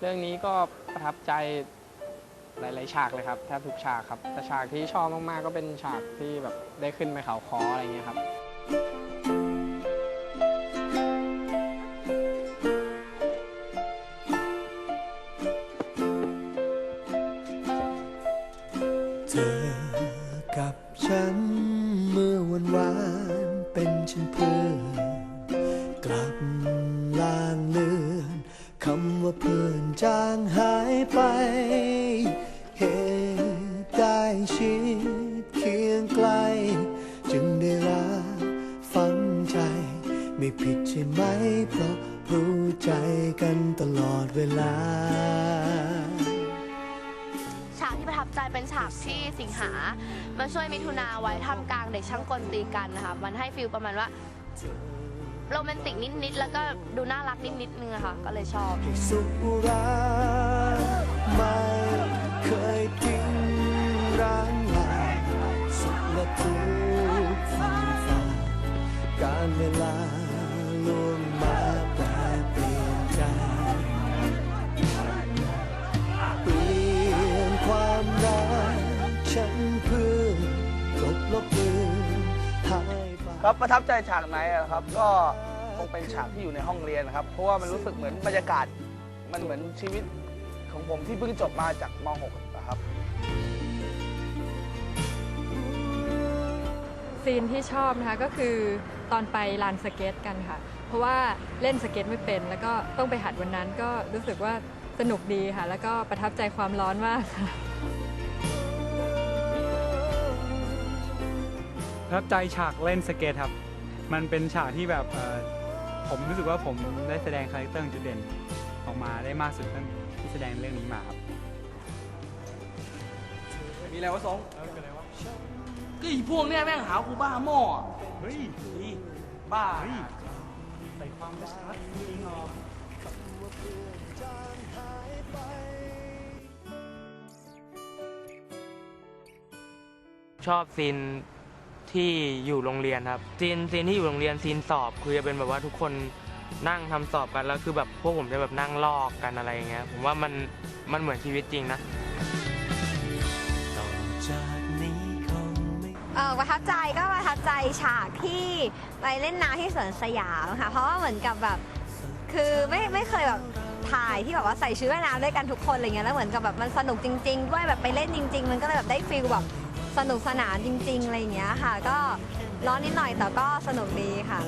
เรื่องนี้ก็ประทับใจหลาย ๆ ฉากเลยครับแทบทุกฉากครับ แต่ฉากที่ชอบมาก ๆ ก็เป็นฉากที่แบบได้ขึ้นไปเขาคออะไรเงี้ยครับเธอกับฉันเมื่อวันวานเป็นเช่นเพื่อนกลับลางเลือนคำว่าเพื่อน จางหายไป เหตุได้ชิดเคียงไกล จึงได้รักฝังใจ ไม่ผิดใช่ไหม เพราะรู้ใจกันตลอดเวลา ฉากที่ประทับใจเป็นฉากที่สิงหา มาช่วยมิถุนาไว้ท่ามกลางเด็กช่างกลตีกันนะคะ มันให้ฟิลประมาณว่า โรแมนติกนิดๆ แล้วก็ดูน่ารักนิดๆนึงอะค่ะ ก็เลยชอบ สุราไม่เคยทิ้งร้างลาสุขและทุกข์ฝ่าฝ่าการเวลา ครับประทับใจฉากไหนอะครับ ก็คงเป็นฉากที่อยู่ในห้องเรียนนะครับ เพราะว่ามันรู้สึกเหมือนบรรยากาศ มันเหมือนชีวิตของผมที่เพิ่งจบมาจากม .6 นะครับ ซีนที่ชอบนะคะก็คือตอนไปลานสเก็ตกันค่ะ เพราะว่าเล่นสเก็ตไม่เป็น แล้วก็ต้องไปหัดวันนั้นก็รู้สึกว่าสนุกดีค่ะ แล้วก็ประทับใจความร้อนมากค่ะ ประทับใจฉากเล่นสเก็ตครับ มันเป็นฉากที่แบบเอ่อผมรู้สึกว่าผมได้แสดงคาแรคเตอร์จุดเด่นออกมาได้มากสุดตั้งที่แสดงเรื่องนี้มาครับ มีอะไรวะสงเออเป็นไรวะก็อีพวกเนี้ยแม่งหากูบ้าหม้ออะเฮ้ยอีบ้าเฮ้ยใส่ความชัดจริงเหรอชอบซีน ที่อยู่โรงเรียนครับซีนซีนที่อยู่โรงเรียนซีนสอบคือจะเป็นแบบว่าทุกคนนั่งทำสอบกันแล้วคือแบบพวกผมจะแบบนั่งลอกกันอะไรอย่างเงี้ยผมว่ามันมันเหมือนชีวิตจริงนะเออประทับใจก็ประทับใจฉากที่ไปเล่นน้ำที่สวนสยามค่ะเพราะว่าเหมือนกับแบบคือไม่ไม่เคยแบบถ่ายที่แบบว่าใส่ชุดว่ายน้ำด้วยกันทุกคนอะไรเงี้ยแล้วเหมือนกับแบบมันสนุกจริง ๆ ด้วยแบบไปเล่นจริง ๆ มันก็เลยแบบได้ฟีลแบบ สนุกสนานจริง ๆ อะไรเงี้ยค่ะ ก็ร้อนนิดหน่อยแต่ก็สนุกดีค่ะ